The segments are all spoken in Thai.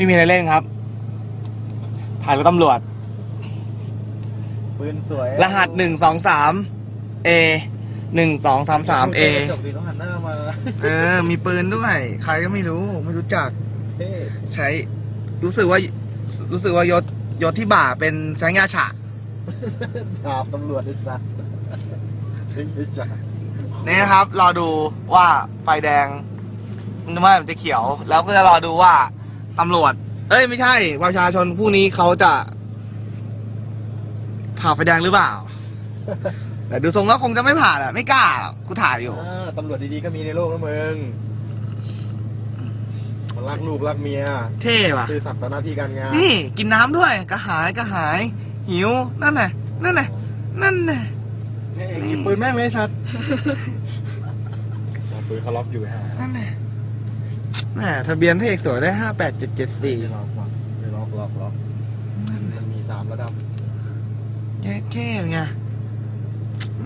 ไม่มีอะไรเล่นครับถ่ายรถตำรวจ ปืนสวยรหัสหนึ่งสองสาม A หนึ่งสองสามสาม A จบดีต้องหันหน้ามาเออ มีปืนด้วย ใครก็ไม่รู้ ไม่รู้จัก เท่ใช้ รู้สึกว่า รู้สึกว่ายศยศที่บ่าเป็นแสงยาฉะ ดาบตำรวจไอ้สัตว์ทิ้งไปจ่านี่นะครับ รอดูว่าไฟแดงมันว่ามันจะเขียว แล้วก็จะรอดูว่า ตำรวจ เอ้ยไม่ใช่ ประชาชนผู้นี้เขาจะผ่าไฟแดงหรือเปล่า แต่ดูทรงแล้วคงจะไม่ผ่าแหละไม่กล้าหรอกกูถ่ายอยู่ อ่าตำรวจดีๆก็มีในโลกนะมึงมันรักลูกรักเมียเท่ว่ะ ซื่อสัตย์ต่อหน้าที่การงานนี่กินน้ำด้วยกระหายกระหาย หิว นั่นน่ะนั่นน่ะนั่นน่ะเฮ้ยหยิบปืนแม่งเลยสัตว์ปืนเขาล็อกอยู่ฮะนั่นน่ะ แหมทะเบียนพระเอกสวยได้ห้าแปดเจ็ดเจ็ดสี่ไม่ล็อกว่ะไม่ล็อกล็อกล็อกมันมีสามระดับ แค่แค่ไง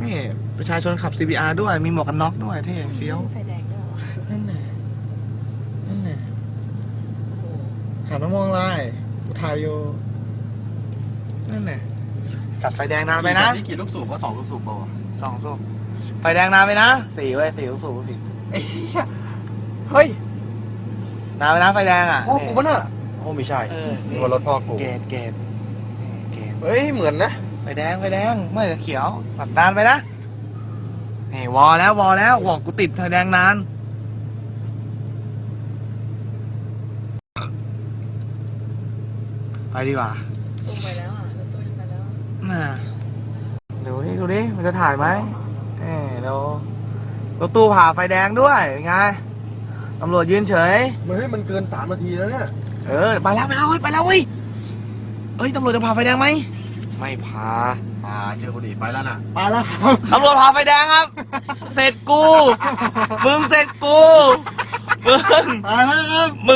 นี่ประชาชนขับ CBR ด้วย มีหมวกกันน็อกด้วยเท่เฟี้ยว ไฟแดงด้วยเหรอนั่นน่ะนั่นน่ะหันมามองไลน์กูถ่ายอยู่นั่นน่ะสัตว์ไฟแดงนานไปนะนี่กี่ลูกสูบว่าสองลูกสูบเปล่าวะสองสูบไฟแดงนานไปนะสี่เว้ยสี่ลูกสูบผิดไอ้เหี้ยเฮ้ย นานไปนะไฟแดงอะพ่อกูปะน่ะโอ้ไม่ใช่เออนี่ว่ารถพ่อกูเกตเกตเกตเฮ้ยเหมือนนะไฟแดงไฟแดงเมื่อจะเขียวตัดนานไปนะนี่วอแล้ววอแล้ววอกูติดไฟแดงนานไปดีกว่าลงไปแล้วอะรถตู้ยังไปแล้วน่ะดูนี่ดูนี่มันจะถ่ายไหมเออเรารถตู้ผ่าไฟแดงด้วยเป็นไง ตำรวจยืนเฉย มันเฮ้ยมันเกินสามนาทีแล้วเนี่ยเออ ไปแล้วไปแล้วเฮ้ยไปแล้วเว้ยเอ้ยตำรวจจะผ่าไฟแดงไหมไม่ผ่ามาเจอคนดีไปแล้วน่ะไปแล้วครับตำรวจผ่าไฟแดงครับ เสร็จกู มึงเสร็จกู มึง ไปแล้วค